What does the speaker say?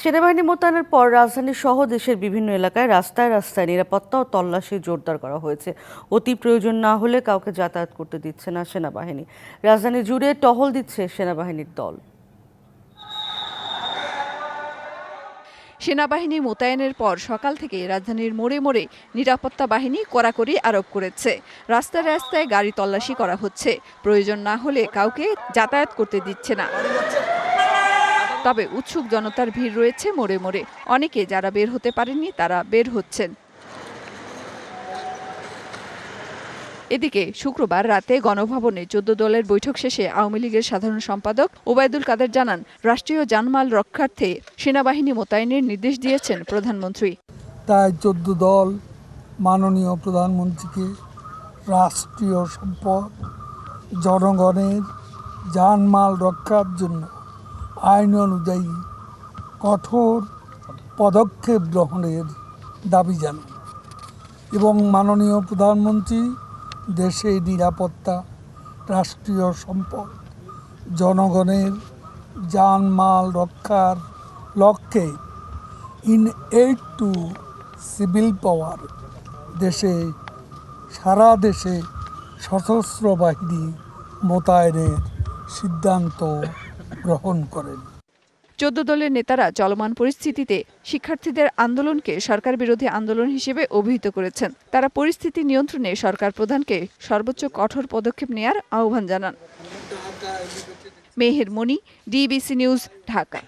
সেনাবাহিনী মোতায়েনের পর রাজধানী সহ দেশের বিভিন্ন এলাকায় রাস্তায় রাস্তায় নিরাপত্তা ও তল্লাশি জোরদার করা হয়েছে। অতি প্রয়োজন না হলে কাউকে যাতায়াত করতে দিচ্ছে না সেনাবাহিনী। রাজধানী জুড়ে টহল দিচ্ছে সেনাবাহিনীর দল। সেনাবাহিনী মোতায়েনের পর সকাল থেকে রাজধানীর মোড়ে মোড়ে নিরাপত্তা বাহিনী কড়াকড়ি আরোপ করেছে। রাস্তায় রাস্তায় গাড়ি তল্লাশি করা হচ্ছে। প্রয়োজন না হলে কাউকে যাতায়াত করতে দিচ্ছে না। তবে উৎসুক জনতার ভিড় রয়েছে মোড়ে মোড়ে। অনেকে যারা বের হতে পারেননি, তারা বের হচ্ছেন। এদিকে শুক্রবার রাতে গণভবনে চোদ্দ দলের বৈঠক শেষে আওয়ামী লীগের সাধারণ সম্পাদক ওবায়দুল কাদের জানান, রাষ্ট্রীয় জানমাল রক্ষার্থে সেনাবাহিনী মোতায়েনের নির্দেশ দিয়েছেন প্রধানমন্ত্রী। তাই চোদ্দ দল মাননীয় প্রধানমন্ত্রীকে রাষ্ট্রীয় সম্পদ, জনগণের জানমাল রক্ষার জন্য আইন অনুযায়ী কঠোর পদক্ষেপ গ্রহণের দাবি জানান এবং মাননীয় প্রধানমন্ত্রী, দেশে নিরাপত্তা, রাষ্ট্রীয় সম্পদ, জনগণের জানমাল রক্ষার লক্ষ্যে in aid to civil power দেশে, সারা দেশে সশস্ত্র বাহিনী মোতায়েনের সিদ্ধান্ত গ্রহণ করেন। চোদ্দ দলের নেতারা চলমান পরিস্থিতিতে শিক্ষার্থীদের আন্দোলনকে সরকার বিরোধী আন্দোলন হিসেবে অভিহিত করেছেন। তারা পরিস্থিতি নিয়ন্ত্রণে সরকার প্রধানকে সর্বোচ্চ কঠোর পদক্ষেপ নেয়ার আহ্বান জানান। Meher Moni DBC news, Dhaka.